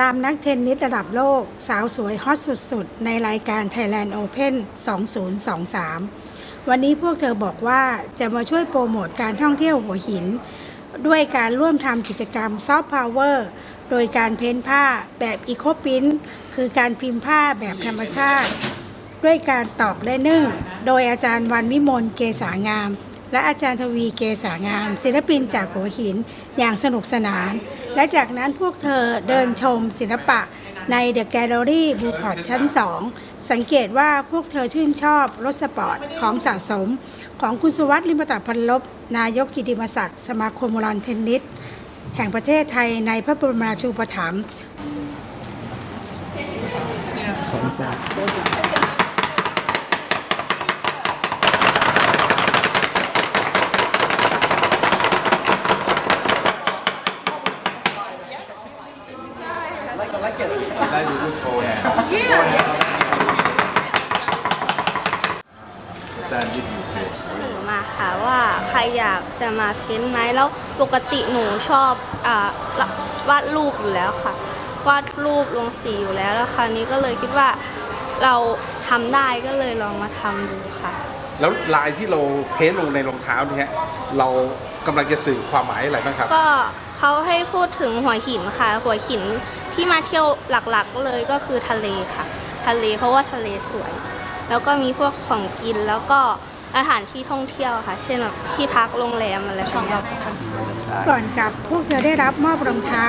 ตามนักเทนนิสระดับโลก สาวสวยฮอตสุดๆ ในรายการ Thailand Open 2023 วันนี้พวกเธอบอกว่าจะมาช่วยโปรโมทการท่องเที่ยวหัวหิน ด้วยการร่วมทำกิจกรรมซอฟต์พาวเวอร์โดยการเพ้นผ้าแบบอีโคปินคือการพิมพ์ผ้าแบบธรรมชาติ ด้วยการตอกและนึ่ง โดยอาจารย์วันวิมลเกษางาม และอาจารย์ทวีเกษางาม ศิลปินจากหัวหินอย่างสนุกสนาน และจากนั้นพวกเธอเดินชมศิลปะในเดอะแกลเลอรี่บูพอร์ตชั้น 2 สังเกตว่าพวกเธอชื่นชอบรถสปอร์ตของสะสม ของคุณสุวัสดิ์ลิมประตักพันลบ นายกกิติมศักดิ์สมาคมโบราณเทนนิสแห่งประเทศไทยในพระบรมราชูปถัมภ์สองสาม ได้ดูรูปโฟร์แฮนด์ด้านที่อยู่โฟร์หนูมาค่ะว่าใครอยากจะมาเพ้นท์ไหมแล้วปกติหนูชอบอาวาดรูปอยู่แล้วค่ะ วาดรูปลงสีอยู่แล้วแล้วคราวนี้ก็เลยคิดว่าเราทำได้ก็เลยลองมาทำดูค่ะ แล้วลายที่เราเพ้นท์ลงในรองเท้าเนี่ยเรากำลังจะสื่อความหมายอะไรบ้างครับ ก็เขาให้พูดถึงหัวหินค่ะ หัวหิน ที่มาเที่ยวหลักๆเลยก็คือทะเลค่ะ ทะเลเพราะว่าทะเลสวย แล้วก็มีพวกของกินแล้วก็สถานที่ท่องเที่ยวค่ะ เช่นแบบที่พักโรงแรมอะไรแบบเนี้ยก่อนกลับพวกเธอได้รับมอบรองเท้า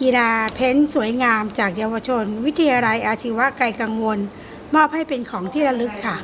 กีฬาเพ้นท์สวยงามจากเยาวชน วิทยาลัยอาชีวะไกลกังวล มอบให้เป็นของที่ระลึกค่ะ